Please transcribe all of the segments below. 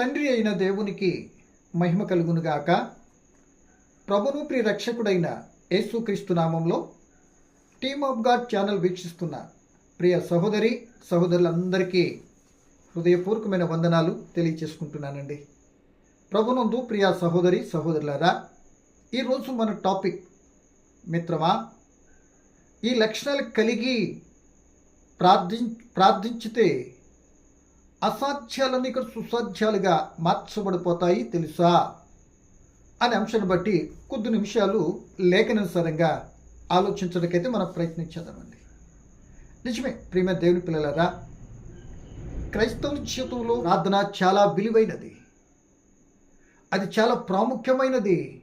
తండ్రి అయిన దేవునికి మహిమ కలుగునుగాక. ప్రభును ప్రియ రక్షకుడైన యేసుక్రీస్తు నామంలో టీమ్ ఆఫ్ గాడ్ ఛానల్ వీక్షిస్తున్న ప్రియ సహోదరి సహోదరులందరికీ హృదయపూర్వకమైన వందనాలు తెలియచేసుకుంటున్నానండి. ప్రభునందు ప్రియ సహోదరి సహోదరులారా ఈరోజు మన టాపిక్ మిత్రమా ఈ లక్షణాలు కలిగి ప్రార్థి ప్రార్థించితే అసాధ్యాలన్నీ ఇక్కడ సుసాధ్యాలుగా మార్చబడిపోతాయి తెలుసా? అనే అంశాన్ని బట్టి కొద్ది నిమిషాలు లేఖనానుసారంగా ఆలోచించడానికైతే మనం ప్రయత్నించేద్దామండి. నిజమే ప్రియమైన దేవుని పిల్లలారా క్రైస్తవుల జీవితంలో ప్రార్థన చాలా విలువైనది. అది చాలా ప్రాముఖ్యమైనది.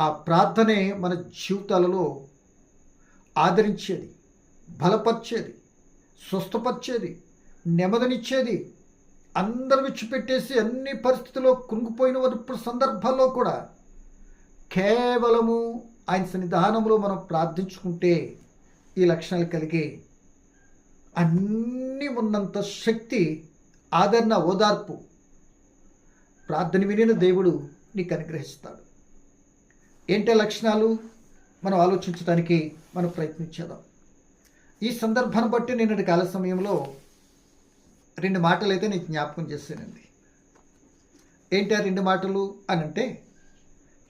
ఆ ప్రార్థనే మన జీవితాలలో ఆదరించేది బలపరిచేది స్వస్థపరిచేది నెమ్మదినిచ్చేది. అందరు విచ్చిపెట్టేసి అన్ని పరిస్థితుల్లో కృంగిపోయిన వరకు సందర్భాల్లో కూడా కేవలము ఆయన సన్నిధానంలో మనం ప్రార్థించుకుంటే ఈ లక్షణాలు కలిగి అన్నీ ఉన్నంత శక్తి ఆదరణ ఓదార్పు ప్రార్థన వినిన దేవుడు నీకు అనుగ్రహిస్తాడు. ఏంటే లక్షణాలు? మనం ఆలోచించడానికి మనం ప్రయత్నించేద్దాం. ఈ సందర్భాన్ని బట్టి నిన్నటి కాల సమయంలో రెండు మాటలు అయితే నేను జ్ఞాపకం చేశానండి ఏంటి ఆ రెండు మాటలు అని అంటే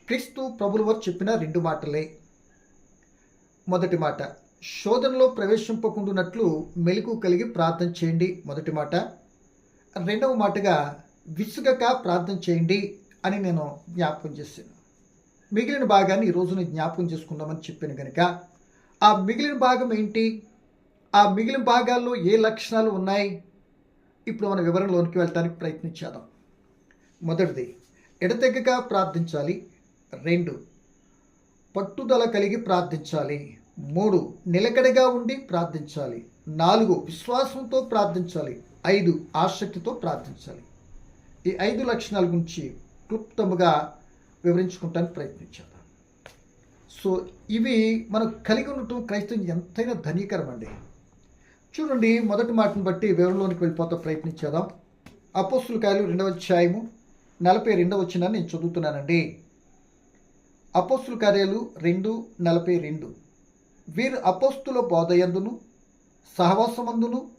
క్రీస్తు ప్రభుల వారు చెప్పిన రెండు మాటలే. మొదటి మాట శోధనలో ప్రవేశింపకుండానట్లు మెలకు కలిగి ప్రార్థన చేయండి. మొదటి మాట రెండవ మాటగా విసుగక ప్రార్థన చేయండి అని నేను జ్ఞాపకం చేశాను మిగిలిన భాగాన్ని ఈ నేను జ్ఞాపకం చేసుకుందామని చెప్పాను కనుక ఆ మిగిలిన భాగం ఏంటి? ఆ మిగిలిన భాగాల్లో ఏ లక్షణాలు ఉన్నాయి? ఇప్పుడు మన వివరణలోనికి వెళ్ళడానికి ప్రయత్నించేద్దాం మొదటిది ఎడతెగక ప్రార్థించాలి. రెండు పట్టుదల కలిగి ప్రార్థించాలి. మూడు నిలకడగా ఉండి ప్రార్థించాలి. నాలుగు విశ్వాసంతో ప్రార్థించాలి. ఐదు ఆసక్తితో ప్రార్థించాలి. ఈ ఐదు లక్షణాల గురించి క్లుప్తముగా వివరించుకుంటానికి ప్రయత్నించాను సో ఇవి మనం కలిగి ఉండటం క్రైస్తవం ఎంతైనా ధనీకరం అండి చూడండి మొదటి మాటను బట్టి వివరంలోనికి వెళ్ళిపోతా ప్రయత్నించేద్దాం. అపోస్తుల కాయలు రెండవ అధ్యాయము నలభై రెండవ వచ్చిన నేను చదువుతున్నానండి. అపోస్తుల కార్యాలు రెండు నలభై రెండు. వీరు అపోస్తుల బోధయందును సహవాసమందును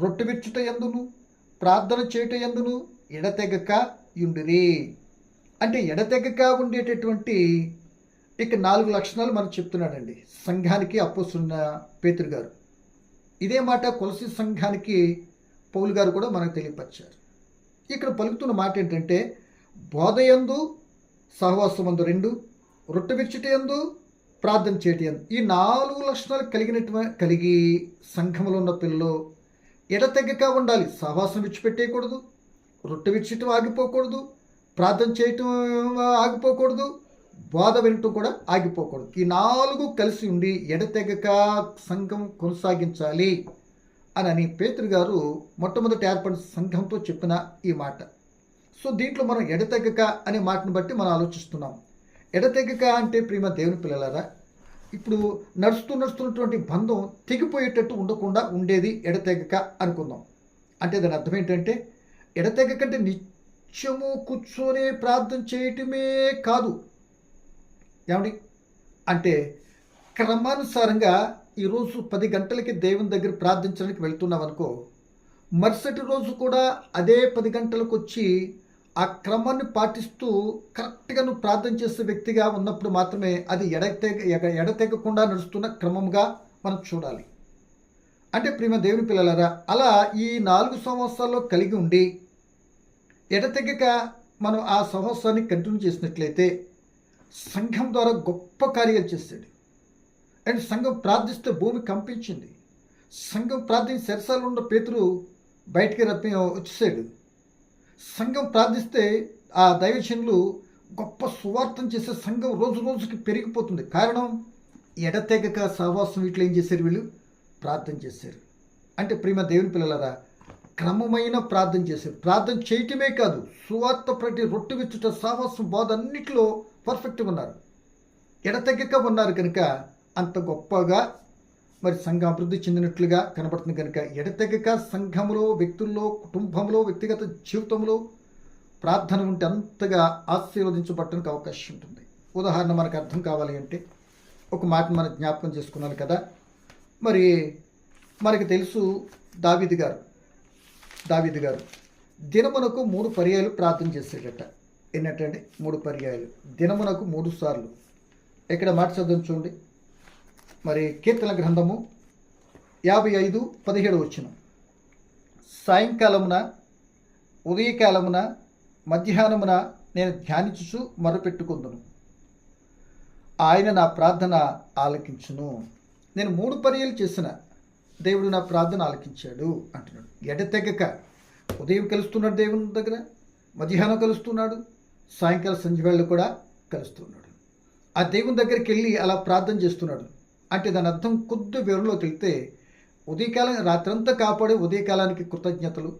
రొట్టె విచ్చుట ఎందును ప్రార్థన చేయుట ఎందును ఎడతెగక యుండిరి. అంటే ఎడతెగక ఉండేటటువంటి ఇక నాలుగు లక్షణాలు మనం చెప్తున్నాడండి. సంఘానికి అపోస్తున్న పేతురు గారు. ఇదే మాట కొలసి సంఘానికి పౌలు గారు కూడా మనకు తెలియపరిచారు. ఇక్కడ పలుకుతున్న మాట ఏంటంటే బోధయందు సహవాసమందు రెండు రొట్టె విచ్చుటయందు ప్రార్థన చేయటం ఈ నాలుగు లక్షణాలు కలిగినట్టు కలిగి సంఘంలో ఉన్న పిల్లలు ఎడతెగ్గక ఉండాలి. సహవాసం విడిచిపెట్టేయకూడదు రొట్టె విచ్చటం ఆగిపోకూడదు ప్రార్థన చేయటం ఆగిపోకూడదు బోధ వినటం కూడా ఆగిపోకూడదు. ఈ నాలుగు కలిసి ఉండి ఎడతెగక సంఘం కొనసాగించాలి అని అని పేతురు గారు మొట్టమొదటి ఏర్పడిన సంఘంతో చెప్పిన ఈ మాట. సో దీంట్లో మనం ఎడతెగక అనే మాటను బట్టి మనం ఆలోచిస్తున్నాం. ఎడతెగక అంటే ప్రేమ దేవుని పిల్లలారా ఇప్పుడు నడుస్తూ నడుస్తున్నటువంటి బంధం తెగిపోయేటట్టు ఉండకుండా ఉండేది ఎడతెగక అనుకుందాం. అంటే దాని అర్థం ఏంటంటే ఎడతెగక అంటే నిత్యము కూర్చొని ప్రార్థన చేయటమే కాదు ఏమండి? అంటే క్రమానుసారంగా ఈరోజు పది గంటలకి దేవుని దగ్గర ప్రార్థించడానికి వెళ్తున్నాం అనుకో మరుసటి రోజు కూడా అదే పది గంటలకు వచ్చి ఆ క్రమాన్ని పాటిస్తూ కరెక్ట్గా నువ్వు ప్రార్థన చేసే వ్యక్తిగా ఉన్నప్పుడు మాత్రమే అది ఎడతెగ ఎడతెగకుండా నడుస్తున్న క్రమంగా మనం చూడాలి. అంటే ప్రేమ దేవుని పిల్లలారా అలా ఈ నాలుగు సంవత్సరాల్లో కలిగి ఉండి ఎడతెగక మనం ఆ సంవత్సరాన్ని కంటిన్యూ చేసినట్లయితే సంఘం ద్వారా గొప్ప కార్యాలు చేశాడు అండ్ సంఘం ప్రార్థిస్తే భూమి కంపించింది. సంఘం ప్రార్థించి శరసాలు ఉన్న పేతురు బయటికి రప్పి వచ్చేసాడు. సంఘం ప్రార్థిస్తే ఆ దైవజనులు గొప్ప సువార్థం చేసే సంఘం రోజు రోజుకి పెరిగిపోతుంది. కారణం ఎడతెగక సహవాసం వీటిలో ఏం చేశారు వీళ్ళు? ప్రార్థన చేశారు. అంటే ప్రేమ దేవుని పిల్లలరా క్రమమైన ప్రార్థన చేశారు. ప్రార్థన చేయటమే కాదు సువార్త ప్రతి రొట్టె విచ్చుట సహవాసం బాధ అన్నిటిలో పర్ఫెక్ట్గా ఉన్నారు. ఎడతెగక ఉన్నారు కనుక అంత గొప్పగా మరి సంఘం అభివృద్ధి చెందినట్లుగా కనబడుతుంది కనుక ఎడతెగక సంఘములో వ్యక్తుల్లో కుటుంబంలో వ్యక్తిగత జీవితంలో ప్రార్థన ఉంటే అంతగా ఆశీర్వదించబడటానికి అవకాశం ఉంటుంది. ఉదాహరణ మనకు అర్థం కావాలి అంటే ఒక మాట మనం జ్ఞాపకం చేసుకున్నాను కదా. మరి మనకి తెలుసు దావిది గారు దావిది గారు దినమునకు మూడు పర్యాయాలు ప్రార్థన చేసేటట ఏంటంటే మూడు పర్యాయాలు. దినమునకు మూడు సార్లు. ఇక్కడ మాట చదువు చూడండి. మరి కీర్తన గ్రంథము యాభై ఐదు పదిహేడు వచ్చిన. సాయంకాలమున ఉదయకాలమున మధ్యాహ్నమున నేను ధ్యానించుచు మరపెట్టుకుందును. ఆయన నా ప్రార్థన ఆలకించును. నేను మూడు పర్యాలు చేసిన. దేవుడు నా ప్రార్థన ఆలకించాడు అంటున్నాడు. ఎడతెగక ఉదయం కలుస్తున్నాడు దేవుని దగ్గర మధ్యాహ్నం కలుస్తున్నాడు. సాయంకాలం సంధ్య వేళ కూడా కలుస్తున్నాడు. ఆ దేవుని దగ్గరికి వెళ్ళి అలా ప్రార్థన చేస్తున్నాడు. అంటే దాని అర్థం కొద్ది వివరంలో తెలితే ఉదయకాలం రాత్రంతా కాపాడే ఉదయకాలానికి కృతజ్ఞతలు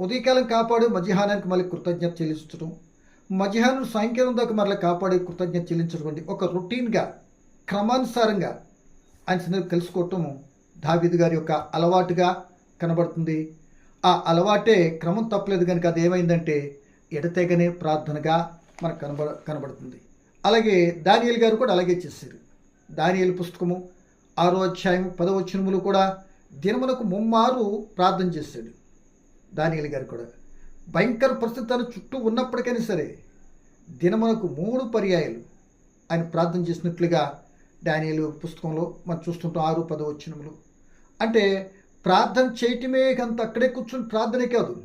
ఉదయకాలం కాపాడే మధ్యాహ్నానికి మళ్ళీ కృతజ్ఞత చెల్లించడం మధ్యాహ్నం సాయంకాలం దాకా మరలా కాపాడే కృతజ్ఞత చెల్లించడం ఒక రొటీన్గా క్రమానుసారంగా ఆయన సందర్భం కలుసుకోవటం దావీదు గారి యొక్క అలవాటుగా కనబడుతుంది. ఆ అలవాటే క్రమం తప్పలేదు కనుక అది ఏమైందంటే ఎడతెగనే ప్రార్థనగా మనకు కనబడ కనబడుతుంది. అలాగే దానియల్ గారు కూడా అలాగే చేశారు. దానియల్ పుస్తకము ఆరో అధ్యాయం పదవచనములు కూడా దినమునకు ముమ్మారు ప్రార్థన చేశాడు దానియల్ గారు కూడా. భయంకర పరిస్థితి తన చుట్టూ ఉన్నప్పటికైనా సరే దినమునకు మూడు పర్యాయాలు ఆయన ప్రార్థన చేసినట్లుగా డానియల్ పుస్తకంలో మనం చూస్తుంటాం ఆరు పదవచనములు అంటే ప్రార్థన చేయటమే అంత అక్కడే కూర్చొని ప్రార్థనే కాదు.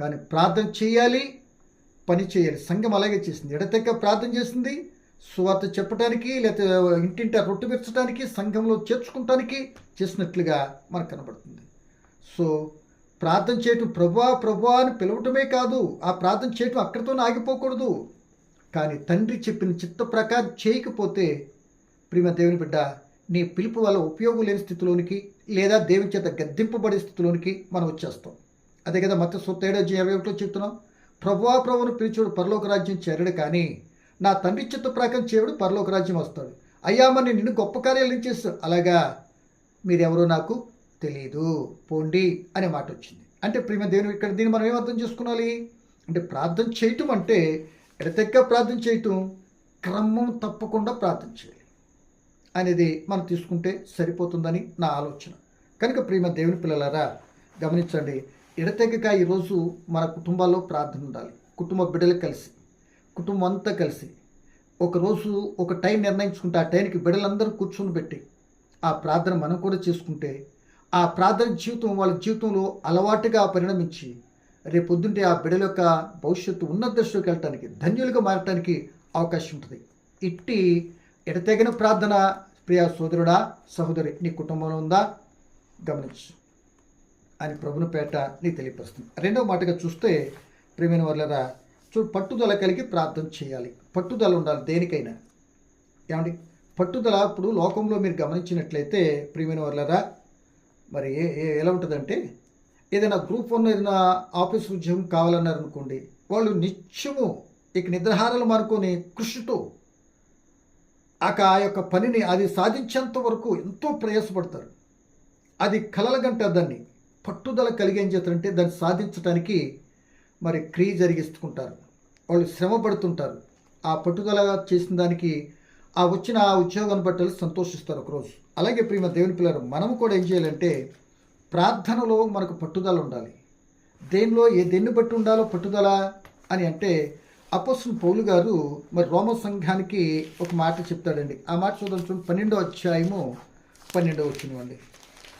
కానీ ప్రార్థన చేయాలి పని చేయాలి సంఘం అలాగే చేసింది. ఎడతెక్క ప్రార్థన చేసింది. సువార్త చెప్పడానికి లేకపోతే ఇంటింట రొట్టె పెంచడానికి సంఘంలో చేర్చుకుంటానికి చేసినట్లుగా మనకు కనబడుతుంది. సో ప్రార్థన చేయటం ప్రభా ప్రభా అని పిలవటమే కాదు. ఆ ప్రార్థన చేయటం అక్కడితోనే ఆగిపోకూడదు. కానీ తండ్రి చెప్పిన చిత్త ప్రకారం చేయకపోతే ప్రియమ దేవుని బిడ్డ నీ పిలుపు వల్ల ఉపయోగం లేని స్థితిలోనికి లేదా దేవుని చేత గద్దింపబడే స్థితిలోనికి మనం వచ్చేస్తాం. అదే కదా మత సొత్త ఏడాది ఇరవై ఒకటిలో చెప్తున్నాం. ప్రభువా ప్రభువును పిలిచేవాడు పరలోక రాజ్యం చేరడు కానీ నా తండ్రి చిత్త ప్రకారం చేయడు పరలోక రాజ్యం వస్తాడు. అయ్యా మరి నిన్ను గొప్ప కార్యాలు ఏం అలాగా? మీరెవరో నాకు తెలియదు పోండి అనే మాట వచ్చింది. అంటే ప్రేమ దేవుని ఇక్కడ దీన్ని మనం ఏమర్థం చేసుకోవాలి అంటే ప్రార్థన చేయటం అంటే ఎడతెక్క ప్రార్థన చేయటం క్రమం తప్పకుండా ప్రార్థన చేయాలి. అనేది మనం తీసుకుంటే సరిపోతుందని నా ఆలోచన. కనుక ప్రేమ దేవుని పిల్లలారా గమనించండి ఎడతెగక ఈరోజు మన కుటుంబాల్లో ప్రార్థన ఉండాలి. కుటుంబ బిడ్డలు కలిసి కుటుంబం అంతా కలిసి ఒకరోజు ఒక టైం నిర్ణయించుకుంటే ఆ టైంకి బిడ్డలందరూ కూర్చొని పెట్టి ఆ ప్రార్థన మనం కూడా చేసుకుంటే ఆ ప్రార్థన జీవితం వాళ్ళ జీవితంలో అలవాటుగా పరిణమించి రేపొద్దుంటే ఆ బిడ్డల యొక్క భవిష్యత్తు ఉన్నత దశలోకి వెళ్ళటానికి ధన్యులుగా మారటానికి అవకాశం ఉంటుంది. ఇట్టి ఎడతెగిన ప్రార్థన ప్రియా సోదరుడా సహోదరి నీ కుటుంబంలో ఉందా? గమనించు. అని ప్రభునపేట నీకు నీ తెలియపరుస్తుంది. రెండవ మాటగా చూస్తే ప్రేమైన వాళ్ళరా చూ పట్టుదల కలిగి ప్రార్థన చేయాలి. పట్టుదల ఉండాలి దేనికైనా. ఏమండి? పట్టుదల ఇప్పుడు లోకంలో మీరు గమనించినట్లయితే ప్రియమైన వాళ్ళరా మరి ఏ ఏ- ఎలా ఉంటుందంటే ఏదైనా గ్రూప్ వన్ ఏదైనా ఆఫీస్ ఉద్యోగం కావాలన్నారు అనుకోండి వాళ్ళు నిత్యము ఇక నిద్రహారాలు మానుకొని కృషితో ఆక ఆ యొక్క పనిని అది సాధించేంత వరకు ఎంతో ప్రయాసపడతారు. అది కలలగంట దాన్ని. పట్టుదల కలిగి ఏం చేస్తారంటే దాన్ని సాధించడానికి మరి క్రియ జరిగిస్తుంటారు వాళ్ళు శ్రమ పడుతుంటారు. ఆ పట్టుదల చేసిన దానికి ఆ వచ్చిన ఆ ఉద్యోగాన్ని బట్టి వాళ్ళు సంతోషిస్తారు ఒకరోజు. అలాగే ప్రియమ దేవుని పిల్లలు మనము కూడా ఏం చేయాలంటే ప్రార్థనలో మనకు పట్టుదల ఉండాలి. దేనిలో ఏ దేన్ని బట్టి ఉండాలో పట్టుదల అని అంటే అపోస్తుల పౌలు గారు మరి రోమ సంఘానికి ఒక మాట చెప్తాడండి. ఆ మాట చూద్దాం చూడండి. పన్నెండో అధ్యాయము పన్నెండో వచ్చినవండి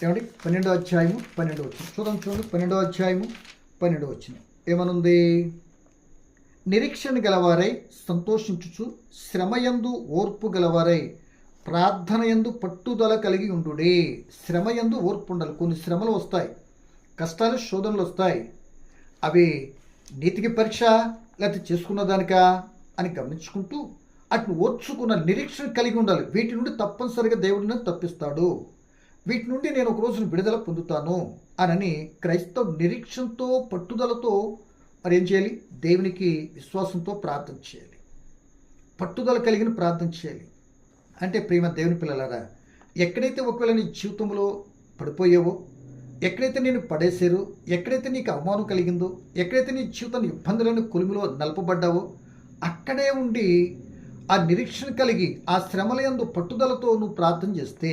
ఏమండి? పన్నెండో అధ్యాయము పన్నెండో వచ్చిన. చూద్దాం చూడండి. పన్నెండో అధ్యాయము పన్నెండో వచ్చిన. ఏమనుంది? నిరీక్షణ గలవారై సంతోషించుచు శ్రమయందు ఓర్పు గలవారై ప్రార్థనయందు పట్టుదల కలిగి ఉండుడే. శ్రమయందు ఓర్పు ఉండాలి కొన్ని శ్రమలు వస్తాయి. కష్టాలు శోధనలు వస్తాయి. అవి నీతికి పరీక్ష లేకపోతే చేసుకున్నదానికా అని గమనించుకుంటూ అటు ఓర్చుకున్న నిరీక్షణ కలిగి ఉండాలి. వీటి నుండి తప్పనిసరిగా దేవుడిని తప్పిస్తాడు. వీటి నుండి నేను ఒక రోజున విడుదల పొందుతాను అనని క్రైస్తవ నిరీక్షణతో పట్టుదలతో మరి ఏం చేయాలి? దేవునికి విశ్వాసంతో ప్రార్థన చేయాలి. పట్టుదల కలిగిన ప్రార్థన చేయాలి. అంటే ప్రేమ దేవుని పిల్లలారా ఎక్కడైతే ఒకవేళ నీ జీవితంలో పడిపోయావో ఎక్కడైతే నేను పడేశారో ఎక్కడైతే నీకు అవమానం కలిగిందో ఎక్కడైతే నీ జీవితం ఇబ్బందులను కొలుములో నలపబడ్డావో అక్కడే ఉండి ఆ నిరీక్షణ కలిగి ఆ శ్రమల యందు పట్టుదలతో నువ్వు ప్రార్థన చేస్తే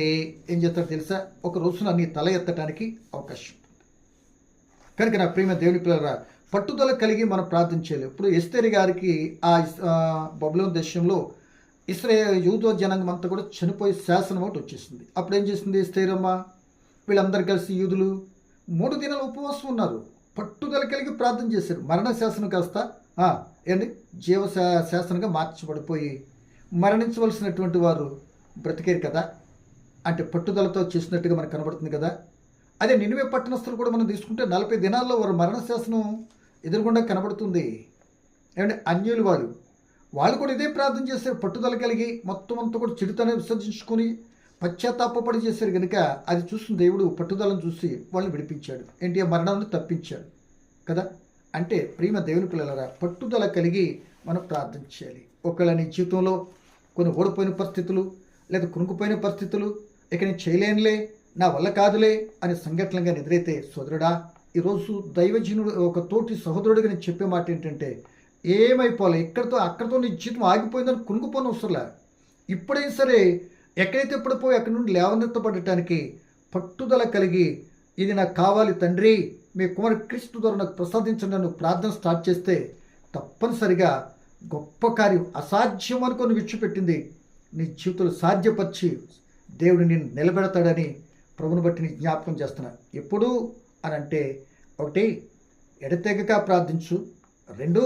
ఏం చేస్తారు తెలుసా? ఒక రోజున నీ తల ఎత్తడానికి అవకాశం. కనుక నా ప్రేమ దేవుని పిల్లరా పట్టుదల కలిగి మనం ప్రార్థన చేయలేము ఇప్పుడు ఎస్తేరి గారికి ఆ ఇస్- బబులోన్ దేశంలో ఇస్రే యూదో జనాంగం అంతా కూడా చనిపోయే శాసనం ఒకటి వచ్చేసింది. అప్పుడు ఏం చేసింది ఎస్తేరమ్మ వీళ్ళందరూ కలిసి యూదులు మూడు దినాలు ఉపవాసం ఉన్నారు. పట్టుదల కలిగి ప్రార్థన చేశారు. మరణ శాసనం కాస్త ఏంటి? జీవ శా- శాసనంగా మార్చబడిపోయి మరణించవలసినటువంటి వారు బ్రతికేరు కదా? అంటే పట్టుదలతో చేసినట్టుగా మనకు కనబడుతుంది కదా? అదే నినివే పట్టణస్థులు కూడా మనం తీసుకుంటే నలభై దినాల్లో వారు మరణ శాసనం ఎదురుగుండా కనబడుతుంది. ఏమంటే అన్యులు వాళ్ళు. వాళ్ళు కూడా ఇదే ప్రార్థన చేశారు. పట్టుదల కలిగి మొత్తం అంతా కూడా చెడుతనే విసర్జించుకొని పశ్చాత్తాపడి చేశారు కనుక అది చూసిన దేవుడు పట్టుదలను చూసి వాళ్ళని విడిపించాడు. ఏంటి? ఆ మరణాన్ని తప్పించాడు కదా? అంటే ప్రేమ దేవుని పిల్లలరా పట్టుదల కలిగి మనం ప్రార్థన చేయాలి. ఒకవేళ నీ జీవితంలో కొన్ని ఓడిపోయిన పరిస్థితులు లేదా కునుకుపోయిన పరిస్థితులు ఇక నేను చేయలేనులే నా వల్ల కాదులే అనే సంఘటనలుగా ఎదురైతే సోదరుడా ఈరోజు దైవజనుడు ఒక తోటి సహోదరుడిగా నేను చెప్పే మాట ఏంటంటే ఏమైపోలే ఇక్కడితో అక్కడితో నీ జీవితం ఆగిపోయిందని కునుకుపోని అవసరంలా ఇప్పుడైనా సరే ఎక్కడైతే పడిపోయి అక్కడి నుండి లేవనెత్తపడటానికి పట్టుదల కలిగి ఇది నాకు కావాలి తండ్రి మీ కుమారు క్రీస్తు ద్వారా నాకు ప్రసాదించండి నన్ను ప్రార్థన స్టార్ట్ చేస్తే తప్పనిసరిగా గొప్ప కార్యం అసాధ్యం అనుకొని విడిచిపెట్టింది నీ జీవితంలో సాధ్యపరిచి దేవుడు నేను నిలబెడతాడని ప్రభుని బట్టి నీ జ్ఞాపకం చేస్తున్నాను ఎప్పుడు అని అంటే ఒకటి ఎడతెగక ప్రార్థించు. రెండు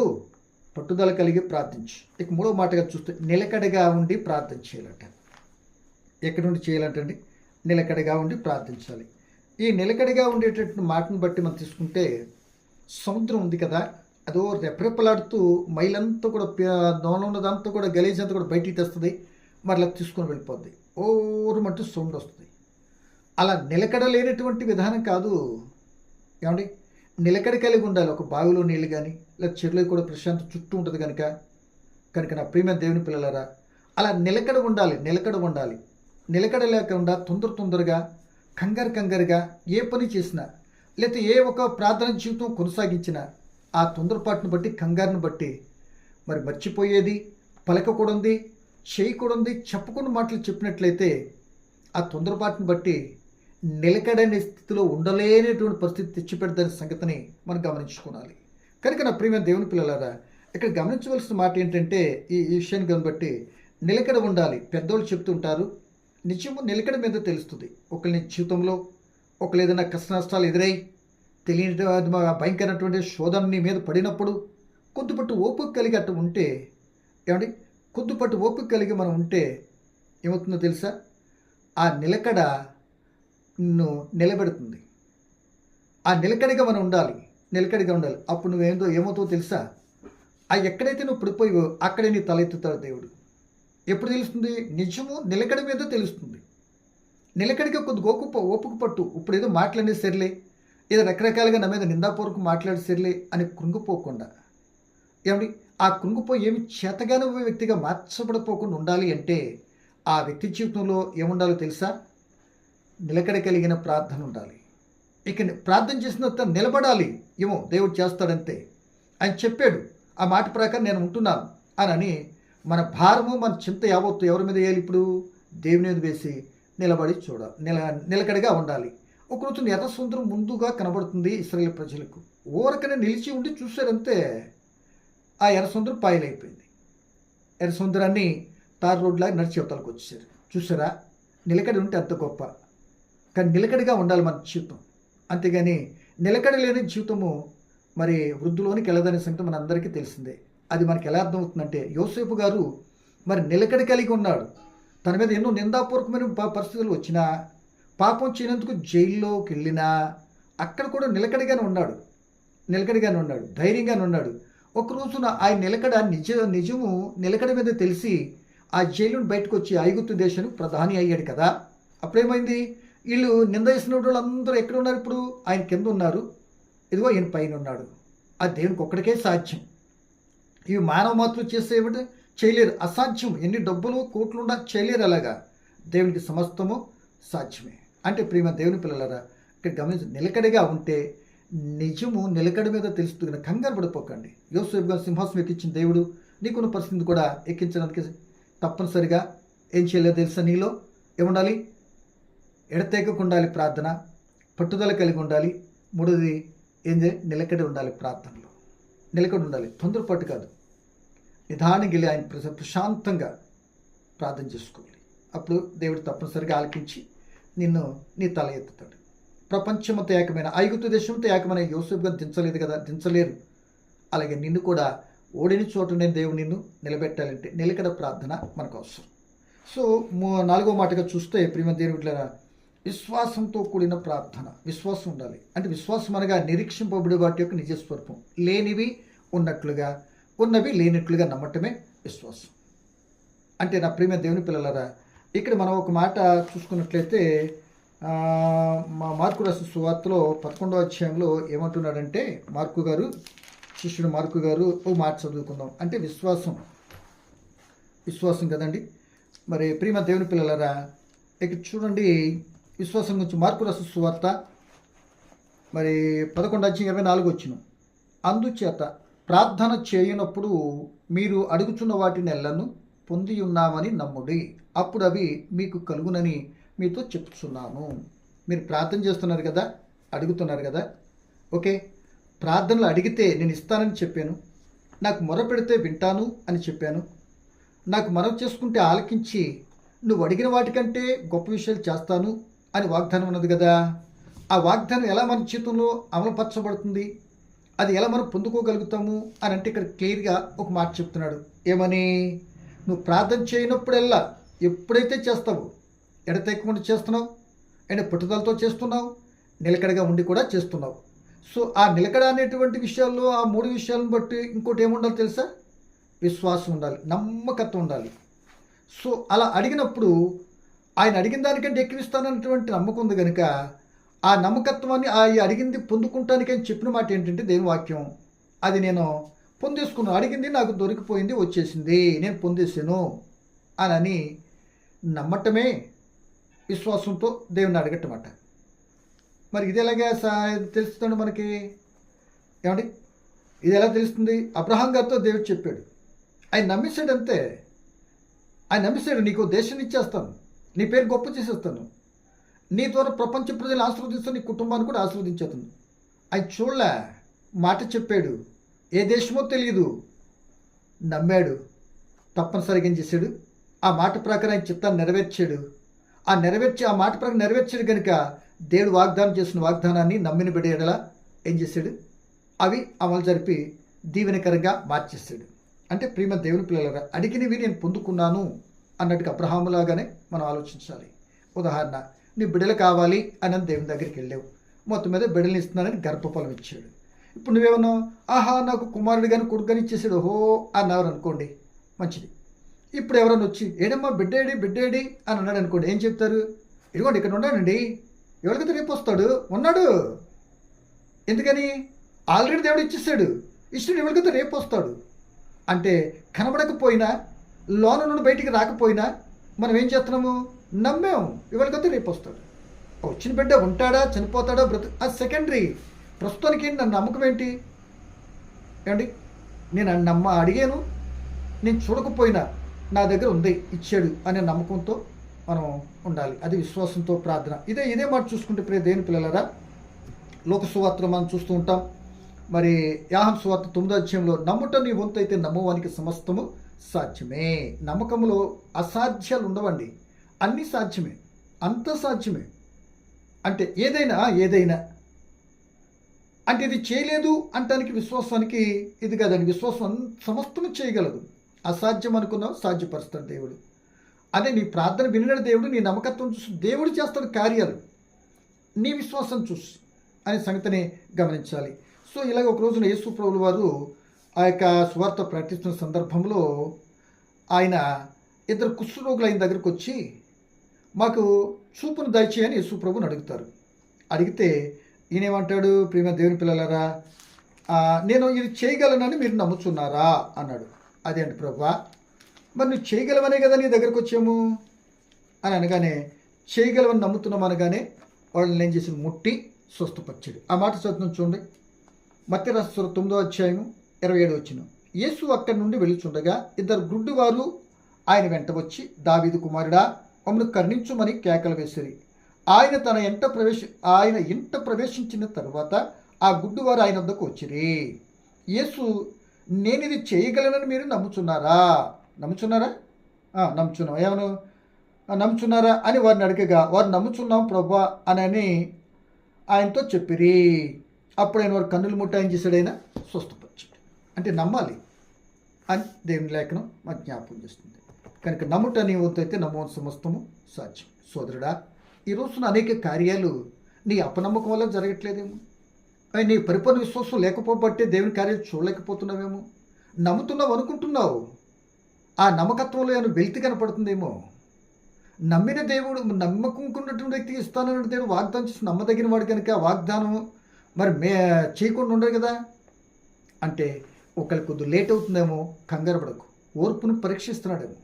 పట్టుదల కలిగి ప్రార్థించు. ఇక మూడో మాటగా చూస్తే నిలకడగా ఉండి ప్రార్థన చేయాలంట. ఎక్కడి నుండి చేయాలంటండి నిలకడగా ఉండి ప్రార్థించాలి. ఈ నిలకడగా ఉండేటటువంటి మాటను బట్టి మనం తీసుకుంటే సముద్రం ఉంది కదా అదో రెపరెపలాడుతూ మైలంతా కూడా దోమలో ఉన్నదంతా కూడా గలీజ్ అంతా కూడా బయటికి తెస్తుంది మరలా తీసుకొని వెళ్ళిపోద్ది. ఓరమంటూ సౌండ్ వస్తుంది. అలా నిలకడ లేనటువంటి విధానం కాదు. ఏమండి? నిలకడ కలిగి ఉండాలి. ఒక బావిలో నీళ్ళు కానీ లేదా చెరువులో కూడా ప్రశాంత చుట్టూ ఉంటుంది కనుక కనుక నా ప్రియమైన దేవుని పిల్లలారా అలా నిలకడ ఉండాలి నిలకడ ఉండాలి. నిలకడ లేకుండా తొందర తొందరగా కంగారు కంగారుగా ఏ పని చేసినా లేకపోతే ఏ ఒక ప్రార్థన జీవితం కొనసాగించినా ఆ తొందరపాటును బట్టి కంగారును బట్టి మరి మర్చిపోయేది పలకకూడంది చేయకూడంది చెప్పకుండా మాటలు చెప్పినట్లయితే ఆ తొందరపాటును బట్టి నిలకడనే స్థితిలో ఉండలేనటువంటి పరిస్థితి తెచ్చిపెడదనే సంగతిని మనం గమనించుకోవాలి. కనుక నా ప్రియమైన దేవుని పిల్లలారా ఇక్కడ గమనించవలసిన మాట ఏంటంటే ఈ ఈ విషయాన్ని కనబట్టి నిలకడ ఉండాలి. పెద్దోళ్ళు చెప్తుంటారు నిత్యము నిలకడ మీద తెలుస్తుంది. ఒకరిని జీవితంలో ఒకరు ఏదైనా కష్ట నష్టాలు ఎదురై తెలియని భయంకరమైనటువంటి శోధన నీ మీద పడినప్పుడు కొద్దిపట్టు ఓపిక కలిగి అట్టు ఉంటే ఏమండి? కొద్దిపట్టు ఓపిక కలిగి మనం ఉంటే ఏమవుతుందో తెలుసా? ఆ నిలకడ నిన్ను నిలబెడుతుంది. ఆ నిలకడగా మనం ఉండాలి. నిలకడిగా ఉండాలి. అప్పుడు నువ్వేందో ఏమవుతుందో తెలుసా? ఆ ఎక్కడైతే నువ్వు పడిపోయావో అక్కడే నీ తలెత్తుతాడు దేవుడు. ఎప్పుడు తెలుస్తుంది? నిజము నిలకడ మీద తెలుస్తుంది. నిలకడగా కొద్ది ఓపిక ఓపుకు పట్టు. ఇప్పుడు ఏదో మాట్లాడే సర్లే. ఏదో రకరకాలుగా నా మీద నిందాపూర్వకం మాట్లాడి సర్లే అని కృంగిపోకుండా. ఏమండి? ఆ కృంగిపోయి ఏమి చేతగాని వ్యక్తిగా మార్చబడిపోకుండా ఉండాలి అంటే ఆ వ్యక్తి జీవితంలో ఏముండాలో తెలుసా? నిలకడ కలిగిన ప్రార్థన ఉండాలి. ఇక ప్రార్థన చేసిన తర్వాత నిలబడాలి. ఏమో దేవుడు చేస్తాడంతే ఆయన చెప్పాడు. ఆ మాట ప్రకారం నేను ఉంటున్నాను అని అని మన భారము మన చింత యావత్తు ఎవరి మీద వేయాలి ఇప్పుడు? దేవుని మీద వేసి నిలబడి చూడాలి నిల నిలకడగా ఉండాలి. ఒకరోజు ఎర్ర సముద్రం ముందుగా కనబడుతుంది ఇస్రాయేల్ ప్రజలకు. ఊరకనే నిలిచి ఉండి చూశారంతే ఆ ఎర్ర సముద్రం పాయలైపోయింది. ఎర్ర సముద్రాన్ని రోడ్లాగా నడిచి అవతలకు వచ్చేసారు చూసారా నిలకడ ఉంటే అంత గొప్ప. కానీ నిలకడగా ఉండాలి మన జీవితం. అంతేగాని నిలకడ లేని జీవితము మరి వృద్ధులోనికి వెళ్ళదనే సంగతి మన అందరికీ తెలిసిందే. అది మనకి ఎలా అర్థమవుతుందంటే యోసేపు గారు మరి నిలకడ కలిగి ఉన్నాడు. తన మీద ఎన్నో నిందాపూర్వకమైన పరిస్థితులు వచ్చినా పాపం చేయనందుకు జైల్లోకి వెళ్ళినా అక్కడ కూడా నిలకడగానే ఉన్నాడు. నిలకడగానే ఉన్నాడు. ధైర్యంగానే ఉన్నాడు. ఒక రోజున ఆయన నిలకడ నిజ నిజము నిలకడ మీద తెలిసి ఆ జైలు బయటకు వచ్చి ఐగుప్తు దేశానికి ప్రధాని అయ్యాడు కదా. అప్పుడేమైంది? వీళ్ళు నింద చేసిన వాళ్ళందరూ ఎక్కడ ఉన్నారు ఇప్పుడు? ఆయన కింద ఉన్నారు. ఇదిగో ఈయన పైన ఉన్నాడు. ఆ దేవునికి ఒక్కడికే సాధ్యం. ఇవి మానవ మాత్రం ఏమిటి? చేయలేరు. అసాధ్యం. ఎన్ని డబ్బులు కోట్లు ఉన్నా చేయలేరు అలాగా. దేవునికి సమస్తము సాధ్యమే. అంటే ప్రేమ దేవుని పిల్లలరా ఇక్కడ గమనించి నిలకడగా ఉంటే నిజము నిలకడ మీద తెలుస్తుంది. కంగారు పడిపోకండి. యోసేపు గారు ఎక్కించిన దేవుడు నీకున్న పరిస్థితిని కూడా ఎక్కించడానికి తప్పనిసరిగా ఏం చేయలేదు తెలుసా నీలో? ఏముండాలి? ఎడతెగకుండా ఉండాలి ప్రార్థన పట్టుదల కలిగి ఉండాలి. మూడోది ఏంది? నిలకడ ఉండాలి ప్రార్థన నిలకడ ఉండాలి తొందరపాటు కాదు. నిదానికి వెళ్ళి ఆయన ప్రశాంతంగా ప్రార్థన చేసుకోవాలి. అప్పుడు దేవుడు తప్పనిసరిగా ఆలకించి నిన్ను నీ తల ఎత్తుతాడు. ప్రపంచమంతా ఏకమైన ఐగుప్తు దేశంతో ఏకమైన యోసేపుగా దించలేదు కదా దించలేరు. అలాగే నిన్ను కూడా ఓడిని చోటనే దేవుడు నిన్ను నిలబెట్టాలంటే నిలకడ ప్రార్థన మనకు అవసరం. సో నాలుగో మాటగా చూస్తే ప్రియమ దేవుడిలా విశ్వాసంతో కూడిన ప్రార్థన విశ్వాసం ఉండాలి. అంటే విశ్వాసం అనగా నిరీక్షింపబడే వాటి యొక్క నిజస్వరూపం. లేనివి ఉన్నట్లుగా ఉన్నవి లేనట్లుగా నమ్మటమే విశ్వాసం. అంటే నా ప్రేమ దేవుని పిల్లలరా ఇక్కడ మనం ఒక మాట చూసుకున్నట్లయితే మా మార్కు రాసిన సువార్తలో పదకొండవ అధ్యాయంలో ఏమంటున్నాడంటే మార్కు గారు శిష్యుడు మార్కు గారు ఓ మాట చదువుకుందాం. అంటే విశ్వాసం. విశ్వాసం కదండి? మరి ప్రియమ దేవుని పిల్లలరా ఇక్కడ చూడండి విశ్వాసం గురించి మార్కు రాసిన సువార్త మరి పదకొండు అధ్యాయం ఇరవై నాలుగు వచ్చిన అందుచేత ప్రార్థన చేయనప్పుడు మీరు అడుగుచున్న వాటిని ఎల్లను పొంది ఉన్నామని నమ్ముడి. అప్పుడు అవి మీకు కలుగునని మీతో చెప్తున్నాను మీరు ప్రార్థన చేస్తున్నారు కదా? అడుగుతున్నారు కదా? ఓకే. ప్రార్థనలు అడిగితే నేను ఇస్తానని చెప్పాను. నాకు మొర పెడితే వింటాను అని చెప్పాను. నాకు మనవి చేసుకుంటే ఆలకించి నువ్వు అడిగిన వాటికంటే గొప్ప విషయాలు చేస్తాను అని వాగ్దానం ఉన్నది కదా? ఆ వాగ్దానం ఎలా మన జీవితంలో అమలుపరచబడుతుంది? అది ఎలా మనం పొందుకోగలుగుతాము అని అంటే ఇక్కడ క్లియర్గా ఒక మాట చెప్తున్నాడు. ఏమని? నువ్వు ప్రార్థన చేయనప్పుడల్లా ఎప్పుడైతే చేస్తావు ఎడతెక్కకుండా చేస్తున్నావు? అండ్ పట్టుదలతో చేస్తున్నావు? నిలకడగా ఉండి కూడా చేస్తున్నావు. సో ఆ నిలకడ అనేటువంటి విషయాల్లో ఆ మూడు విషయాలను బట్టి ఇంకోటి ఏముండాలి తెలుసా? విశ్వాసం ఉండాలి నమ్మకత్వం ఉండాలి. సో అలా అడిగినప్పుడు ఆయన అడిగిన దానికంటే ఎక్కువ ఇస్తానన్నటువంటి నమ్మకం ఉంది కనుక ఆ నమ్మకత్వాన్ని ఆ అడిగింది పొందుకుంటానికి అని చెప్పిన మాట ఏంటంటే దేని వాక్యం అది నేను పొందేసుకున్నాను అడిగింది నాకు దొరికిపోయింది వచ్చేసింది. నేను పొందేసాను అని నమ్మటమే విశ్వాసంతో దేవుని అడగటమాట. మరి ఇది ఎలాగా తెలుస్తుంది మనకి? ఏమండి? ఇది ఎలా తెలుస్తుంది? అబ్రహాం గారితో దేవుడు చెప్పాడు. ఆయన నమ్మేశాడు అంతే ఆయన నమ్మేశాడు నీకు దేశం ఇచ్చేస్తాను. నీ పేరు గొప్ప చేసేస్తాను. నీ ద్వారా ప్రపంచ ప్రజలు ఆశీర్వదిస్తాను నీ కుటుంబాన్ని కూడా ఆశీర్వదించేస్తాను ఆయన చూడలే మాట చెప్పాడు. ఏ దేశమో తెలియదు నమ్మాడు. తప్పనిసరిగా ఏం చేశాడు? ఆ మాట ప్రకారం ఆయన చిత్తాన్ని నెరవేర్చాడు. ఆ నెరవేర్చి ఆ మాట ప్రకారం నెరవేర్చాడు కనుక దేవుడు వాగ్దానం చేసిన వాగ్దానాన్ని నమ్మిన బిడ్డలా ఏం చేశాడు? అవి అమలు జరిపి దీవెనకరంగా మార్చేస్తాడు అంటే ప్రియమ దేవుని పిల్లలరా అడిగినవి నేను పొందుకున్నాను అన్నట్టుగా అబ్రహాములాగానే మనం ఆలోచించాలి. ఉదాహరణ నీ బిడ్డలు కావాలి అని అని దేవుని దగ్గరికి వెళ్ళావు. మొత్తం మీద బిడ్డలు ఇస్తున్నానని గర్భఫలం ఇచ్చాడు. ఇప్పుడు నువ్వేమన్నావు? ఆహా నాకు కుమారుడు కానీ కొడుకు కానీ ఇచ్చేసాడు. ఓహో అన్నారు అనుకోండి. మంచిది. ఇప్పుడు ఎవరైనా వచ్చి ఏడమ్మా బిడ్డేడి బిడ్డేడి అని అన్నాడు అనుకోండి. ఏం చెప్తారు? ఇదిగోండి ఇక్కడ ఉన్నాడండి ఎవరికైతే రేపు వస్తాడు? ఉన్నాడు. ఎందుకని? ఆల్రెడీ దేవుడు ఇచ్చేసాడు. ఇష్టం ఎవరికైతే రేపు వస్తాడు. అంటే కనబడకపోయినా లోన నుండి బయటికి రాకపోయినా మనం ఏం చేస్తున్నాము? నమ్మేము ఎవరికైతే రేపు వస్తాడు వచ్చిన బిడ్డ ఉంటాడా చనిపోతాడా బ్రతు అది సెకండరీ. ప్రస్తుతానికి ఏంటి నన్ను నమ్మకం ఏంటి? ఏమండి? నేను నమ్మ అడిగాను. నేను చూడకపోయినా నా దగ్గర ఉంది ఇచ్చాడు అనే నమ్మకంతో మనం ఉండాలి. అది విశ్వాసంతో ప్రార్థన. ఇదే ఇదే మాట చూసుకుంటే ప్రే దేని పిల్లలరా లోక సువార్తలు మనం చూస్తూ ఉంటాం. మరి యాహం సువార్త తొమ్మిదో అధ్యాయంలో నమ్ముట నీ వంతు అయితే నమ్మవానికి సమస్తము సాధ్యమే. నమ్మకములో అసాధ్యాలు ఉండవండి. అన్నీ సాధ్యమే అంత సాధ్యమే. అంటే ఏదైనా ఏదైనా. అంటే ఇది చేయలేదు అంటానికి విశ్వాసానికి ఇది కాదండి. విశ్వాసం సమస్తము చేయగలదు. అసాధ్యం అనుకున్నావు సాధ్యపరుస్తాడు దేవుడు. అదే నీ ప్రార్థన వినడు దేవుడు నీ నమ్మకత్వం చూసి దేవుడు చేస్తాడు కార్యాలు. నీ విశ్వాసం చూసి అనే సంగతిని గమనించాలి. సో ఇలాగ ఒక రోజున యేసు ప్రభులు వారు ఆ యొక్క సువార్త ప్రకటిస్తున్న సందర్భంలో ఆయన ఇద్దరు కుష్ఠరోగులు ఆయన దగ్గరకు వచ్చి మాకు చూపును దయచేయని యేసు ప్రభుని అడుగుతారు. అడిగితే ఈయనేమంటాడు? ప్రేమ దేవుని పిల్లలారా నేను ఇది చేయగలనని మీరు నమ్ముతున్నారా అన్నాడు. అదే అండి ప్రభా మరి నువ్వు చేయగలవనే కదా నీ దగ్గరకు వచ్చాము? అని అనగానే చేయగలవని నమ్ముతున్నాం అనగానే వాళ్ళని ఏం చేసి ముట్టి స్వస్థపరిచాడు. ఆ మాట చదువుతున్నాం చూడండి. మత్య రాష్ట్ర తొమ్మిదో అధ్యాయం ఇరవై ఏడు వచ్చిన. యేసు అక్కడి నుండి వెళ్ళుచుండగా ఇద్దరు గుడ్డివారు ఆయన వెంట వచ్చి దావీదు కుమారుడా మమ్మల్ని కర్ణించుమని కేకలు వేసిరి. ఆయన తన ఎంట ప్రవేశ ఆయన ఇంట ప్రవేశించిన తర్వాత ఆ గుడ్డువారు ఆయన వద్దకు వచ్చిరి. యేసు నేను ఇది చేయగలనని మీరు నమ్ముచున్నారా? నమ్ముచున్నారా? నమ్ముచున్నాం. ఏమను? నమ్ముచున్నారా అని వారిని అడగగా వారు నమ్ముచున్నాం ప్రభా అని ఆయనతో చెప్పిరి. అప్పుడు ఆయన వారు కన్నులు ముట్టాయని చేశాడైనా చేశాడు ఆయన స్వస్థపరిచాడు. అంటే నమ్మాలి. అని దేవుని లేఖనం మా జ్ఞాపకం చేస్తుంది. కనుక నమ్ముట నీ వంతైతే నమ్మవని సమస్తము సాధ్యం. సోదరుడా ఈ రోజున అనేక కార్యాలు నీ అపనమ్మకం వల్ల జరగట్లేదేమో? అవి నీ పరిపూర్ణ విశ్వాసం లేకపోబట్టే దేవుని కార్యాలు చూడలేకపోతున్నావేమో? నమ్ముతున్నావు అనుకుంటున్నావు. ఆ నమ్మకత్వంలో ఏమైనా వెలితి కనపడుతుందేమో? నమ్మిన దేవుడు నమ్మకుంటున్నటువంటి వ్యక్తికి ఇస్తానన్న దేవుడు వాగ్దానం చేసి నమ్మదగిన వాడు కనుక వాగ్దానం మరి మే చేయకుండా ఉండదు కదా? అంటే ఒకరికి కొద్ది లేట్ అవుతుందేమో కంగారు పడకు. ఓర్పును పరీక్షిస్తున్నాడేమో.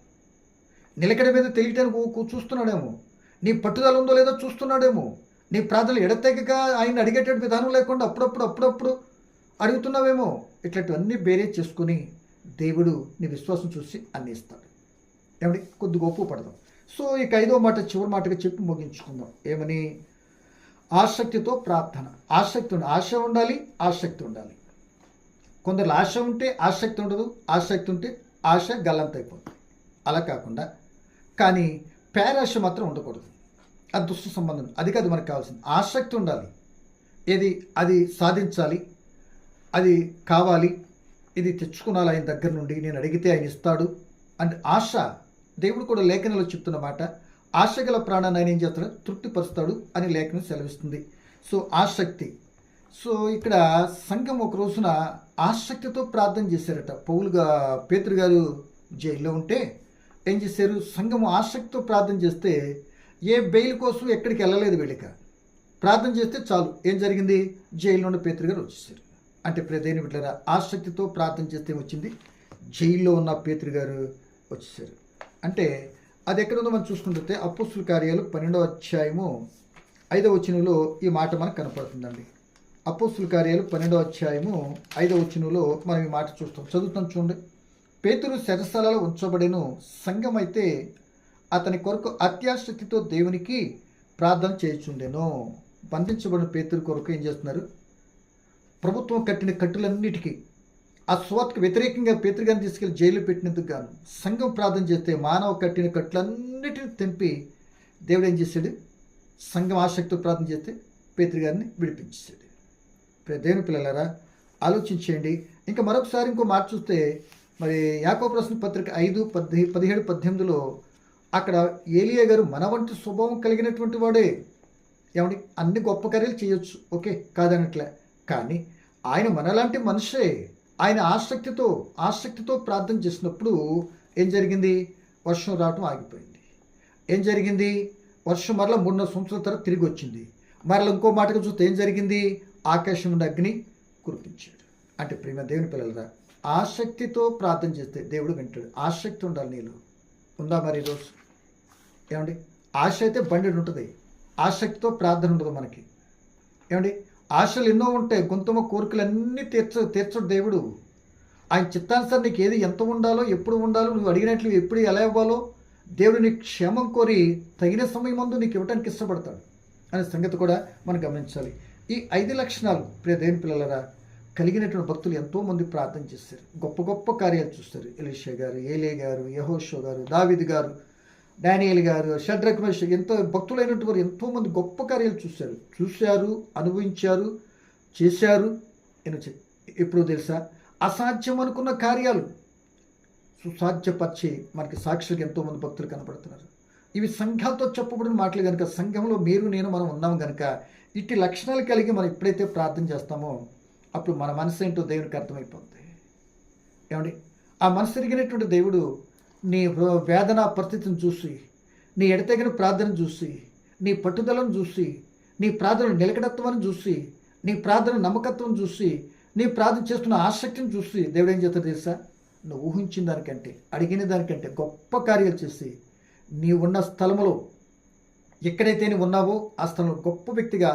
నిలకడ మీద తెలియటానికి ఓ- చూస్తున్నాడేమో. నీ పట్టుదల ఉందో లేదో చూస్తున్నాడేమో. నీ ప్రార్థనలు ఎడతెగక ఆయన అడిగేటట్టు విధానం లేకుండా అప్పుడప్పుడు అప్పుడప్పుడు అడుగుతున్నావేమో. ఇట్లాంటివన్నీ బేరే చేసుకుని దేవుడు నీ విశ్వాసం చూసి అన్ని ఇస్తాడు ఏమండి? కొద్ది గొప్ప పడదాం. సో ఇక ఐదో మాట చివరి మాటగా చెప్పి ముగించుకుందాం. ఏమని? ఆసక్తితో ప్రార్థన. ఆసక్తి ఉండాలి ఆశ ఉండాలి ఆసక్తి ఉండాలి. కొందరు ఆశ ఉంటే ఆసక్తి ఉండదు ఆసక్తి ఉంటే ఆశ గల్లంతైపోతుంది. అలా కాకుండా కానీ పేరాష మాత్రం ఉండకూడదు. అది దుష్ట సంబంధం. అది కాదు మనకు కావాల్సింది. ఆసక్తి ఉండాలి. ఏది? అది సాధించాలి. అది కావాలి. ఇది తెచ్చుకున్నాలి ఆయన దగ్గర నుండి. నేను అడిగితే ఆయన ఇస్తాడు. అంటే ఆశ. దేవుడు కూడా లేఖనంలో చెప్తున్న మాట. ఆశ గల ప్రాణాన్ని ఆయన ఏం చేస్తాడు? తృప్తిపరుస్తాడు అని లేఖనం సెలవిస్తుంది. సో ఆసక్తి. సో ఇక్కడ సంఘం ఒక రోజున ఆసక్తితో ప్రార్థన చేశారట. పౌలుగా పేతురు గారు జైల్లో ఉంటే ఏం చేశారు? సంఘం ఆసక్తితో ప్రార్థన చేస్తే ఏ బెయిల్ కోసం ఎక్కడికి వెళ్ళలేదు వీళ్ళక. ప్రార్థన చేస్తే చాలు. ఏం జరిగింది? జైల్లో ఉన్న పేతురు గారు వచ్చేసారు. అంటే ప్రదేని బిడ్డరా ఆసక్తితో ప్రార్థన చేస్తే వచ్చింది జైల్లో ఉన్న పేతురు గారు వచ్చేసారు. అంటే అది ఎక్కడుందో మనం చూసుకుంటే అప్పుస్తుల కార్యాలు పన్నెండవ అధ్యాయము ఐదవ వచనంలో ఈ మాట మనకు కనపడుతుందండి. అపోస్తుల కార్యాలు పన్నెండవ అధ్యాయము ఐదవ వచనంలో మనం ఈ మాట చూస్తాం. చదువుతాం చూడండి. పేతురు శరస్థలలో ఉంచబడిను సంఘం అయితే అతని కొరకు అత్యాశక్తితో దేవునికి ప్రార్థన చేయుచుండెను. బంధించబడిన పేతురు కొరకు ఏం చేస్తున్నారు? ప్రభుత్వం కట్టిన కట్టులన్నిటికీ ఆ స్వాత్కు వ్యతిరేకంగా పేతృగాన్ని తీసుకెళ్ళి జైలు పెట్టినందుకు గాను సంఘం ప్రార్థన చేస్తే మానవ కట్టిన కట్టులన్నిటిని తెంపి దేవుడు ఏం చేశాడు? సంఘం ఆసక్తితో ప్రార్థన చేస్తే పేతృగారిని విడిపించేశాడు. దేవుని పిల్లలారా ఆలోచించేయండి. ఇంకా మరొకసారి ఇంకో మాట చూస్తే మరి యాకో ప్రశ్న పత్రిక ఐదు పద్ది పదిహేడు పద్దెనిమిదిలో అక్కడ ఏలియా గారు మన వంటి స్వభావం కలిగినటువంటి వాడే. ఏమండి? అన్ని గొప్ప కార్యాలు చేయొచ్చు. ఓకే? కాదనట్లే. కానీ ఆయన మనలాంటి మనిషే. ఆయన ఆసక్తితో ఆసక్తితో ప్రార్థన చేసినప్పుడు ఏం జరిగింది? వర్షం రావటం ఆగిపోయింది. ఏం జరిగింది? వర్షం మరలా మూడున్నర సంవత్సరాల తర్వాత తిరిగి వచ్చింది. మరలా ఇంకో మాటగా చూస్తే ఏం జరిగింది? ఆకాశం నుండి అగ్ని కురిపించాడు. అంటే ప్రేమ దేవుని పిల్లలరా ఆసక్తితో ప్రార్థన చేస్తే దేవుడు వింటాడు. ఆసక్తి ఉండాలి నీలో. ఉందా మరి ఈరోజు? ఏమండి? ఆశ అయితే బండి ఉంటుంది. ఆసక్తితో ప్రార్థన ఉండదు మనకి. ఏమండి? ఆశలు ఎన్నో ఉంటాయి. గొంతుమ కోరికలన్నీ తీర్చ తీర్చడు దేవుడు. ఆయన చిత్తానుసారి నీకు ఏది ఎంత ఉండాలో ఎప్పుడు ఉండాలో నువ్వు అడిగినట్లు ఎప్పుడు ఎలా ఇవ్వాలో దేవుడు నీ క్షేమం కోరి తగిన సమయం ముందు నీకు ఇవ్వడానికి ఇష్టపడతాడు. అనే సంగతి కూడా మనం గమనించాలి. ఈ ఐదు లక్షణాలు ప్రియ దేవుని పిల్లలరా కలిగినటువంటి భక్తులు ఎంతోమంది ప్రార్థన చేస్తారు. గొప్ప గొప్ప కార్యాలు చూస్తారు. ఎలిషా గారు ఏలే గారు యహోషో గారు దావిద్ గారు డానియల్ గారు షడ్రక్ ఎంతో భక్తులైనటువంటి వారు ఎంతోమంది గొప్ప కార్యాలు చూశారు చూశారు అనుభవించారు చేశారు. నేను ఎప్పుడో తెలుసా? అసాధ్యం అనుకున్న కార్యాలు సుసాధ్యపరిచి మనకి సాక్షులకు ఎంతోమంది భక్తులు కనపడుతున్నారు. ఇవి సంఘాలతో చెప్పబడిన మాటలు కనుక సంఘంలో మీరు నేను మనం ఉన్నాం కనుక ఇట్టి లక్షణాలు కలిగి మనం ఎప్పుడైతే ప్రార్థన చేస్తామో అప్పుడు మన మనసు ఏంటో దేవునికి అర్థమైపోతుంది ఏమండి? ఆ మనసు తిరిగినటువంటి దేవుడు నీ వేదన పరిస్థితిని చూసి నీ ఎడతెగిన ప్రార్థన చూసి నీ పట్టుదలను చూసి నీ ప్రార్థన నిలకడత్వాన్ని చూసి నీ ప్రార్థన నమ్మకత్వం చూసి నీ ప్రార్థన చేస్తున్న ఆసక్తిని చూసి దేవుడు ఏం చేస్తాడు తెలుసా? నువ్వు ఊహించిన దానికంటే అడిగిన దానికంటే గొప్ప కార్యాలు చేసి నీ ఉన్న స్థలములో ఎక్కడైతే నువ్వు ఉన్నావో ఆ స్థలంలో గొప్ప వ్యక్తిగా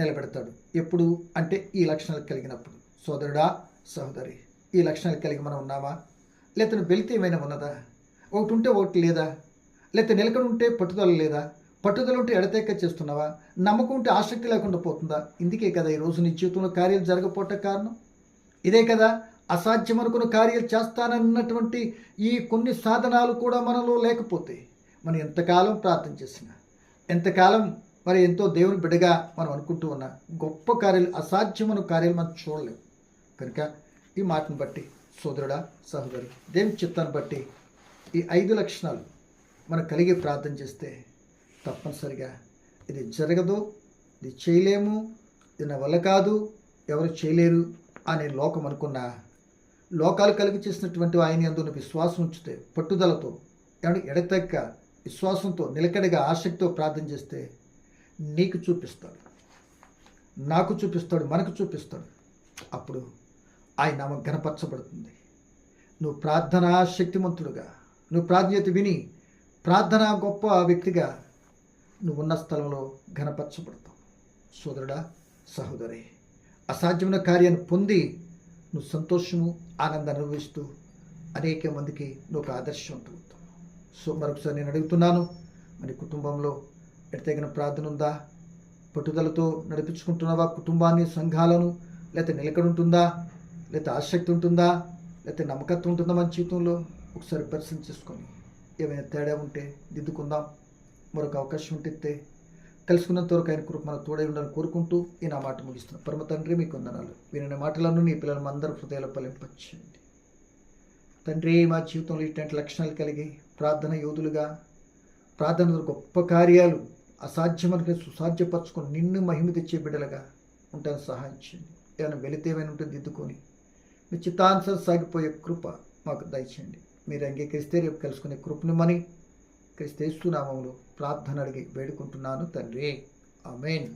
నిలబెడతాడు. ఎప్పుడు? అంటే ఈ లక్షణాలు కలిగినప్పుడు. సోదరుడా సహోదరి ఈ లక్షణాలు కలిగి మనం ఉన్నామా లేకపోతే నువ్వు ఏమైనా ఉన్నదా? ఒకటి ఉంటే ఒకటి లేదా? లేకపోతే నిలకడ ఉంటే పట్టుదల లేదా? పట్టుదల ఉంటే ఎడతెక్క చేస్తున్నావా? నమ్మకం ఉంటే ఆసక్తి లేకుండా పోతుందా? ఇందుకే కదా ఈరోజు నీ జీవితంలో కార్యాలు జరగపోవటం కారణం. ఇదే కదా అసాధ్యం అనుకున్న కార్యాలు చేస్తానన్నటువంటి ఈ కొన్ని సాధనాలు కూడా మనలో లేకపోతే మనం ఎంతకాలం ప్రార్థన చేసినా ఎంతకాలం మరి ఎంతో దేవుని బిడ్డగా మనం అనుకుంటూ ఉన్నా గొప్ప కార్యాలు అసాధ్యమైన కార్యాలు మనం చూడలేము కనుక ఈ మాటను బట్టి సోదరుడా సహోదరి దేవుని చిత్తాన్ని బట్టి ఈ ఐదు లక్షణాలు మనం కలిగి ప్రార్థన చేస్తే తప్పనిసరిగా ఇది జరగదు ఇది చేయలేము ఇది నా వల్ల కాదు ఎవరు చేయలేరు అనే లోకం అనుకున్న లోకాలు కలిగి చేసినటువంటి ఆయన అందున్న విశ్వాసం ఉంచితే పట్టుదలతో ఏమంటే ఎడతెక్క విశ్వాసంతో నిలకడగా ఆసక్తితో ప్రార్థన చేస్తే నీకు చూపిస్తాడు. నాకు చూపిస్తాడు మనకు చూపిస్తాడు. అప్పుడు ఆయన నామం గణపరచబడుతుంది నువ్వు ప్రార్థనా శక్తిమంతుడుగా నువ్వు ప్రాధాన్యత విని ప్రార్థన గొప్ప వ్యక్తిగా నువ్వు ఉన్న స్థలంలో ఘనపరచబడతావు. సోదరుడా సహోదరి అసాధ్యమైన కార్యాన్ని పొంది నువ్వు సంతోషము ఆనందాన్ని అనుభవిస్తూ అనేక మందికి నువ్వు ఒక ఆదర్శం సో మరొకసారి నేను అడుగుతున్నాను మరి కుటుంబంలో ఎడతగిన ప్రార్థన ఉందా? పట్టుదలతో నడిపించుకుంటున్నావా కుటుంబాన్ని సంఘాలను? లేకపోతే నిలకడ ఉంటుందా? లేకపోతే ఆసక్తి ఉంటుందా? లేకపోతే నమ్మకత్వం ఉంటుందా మన జీవితంలో? ఒకసారి పరిశీలన చేసుకొని ఏమైనా తేడా ఉంటే దిద్దుకుందాం. మరొక అవకాశం ఉంటే కలుసుకున్నంత వరకు ఆయన కృప మన తోడై ఉండాలని కోరుకుంటూ ఈ నా మాట ముగిస్తున్నాను. పరమ తండ్రి మీకు వందనాలు. వినని మాటలను నీ పిల్లలు అందరూ హృదయాల పలింపచ్చండి తండ్రి మా జీవితంలో ఇటువంటి లక్షణాలు కలిగి ప్రార్థన యోధులుగా ప్రార్థన గొప్ప కార్యాలు అసాధ్యమని సుసాధ్యపరచుకొని నిన్ను మహిమ తెచ్చే బిడ్డలుగా ఉంటాను సహాయం చేయండి. ఏమైనా వెళితేమైనా ఉంటే దిద్దుకొని మీ చిత్తానుసారం సాగిపోయే కృప మాకు దయచేయండి. మీరు అంగీకరిస్తే రేపు కలుసుకునే కృపనిమ్మని మని ప్రార్థన అడిగి వేడుకుంటున్నాను తండ్రి. ఆమెన్.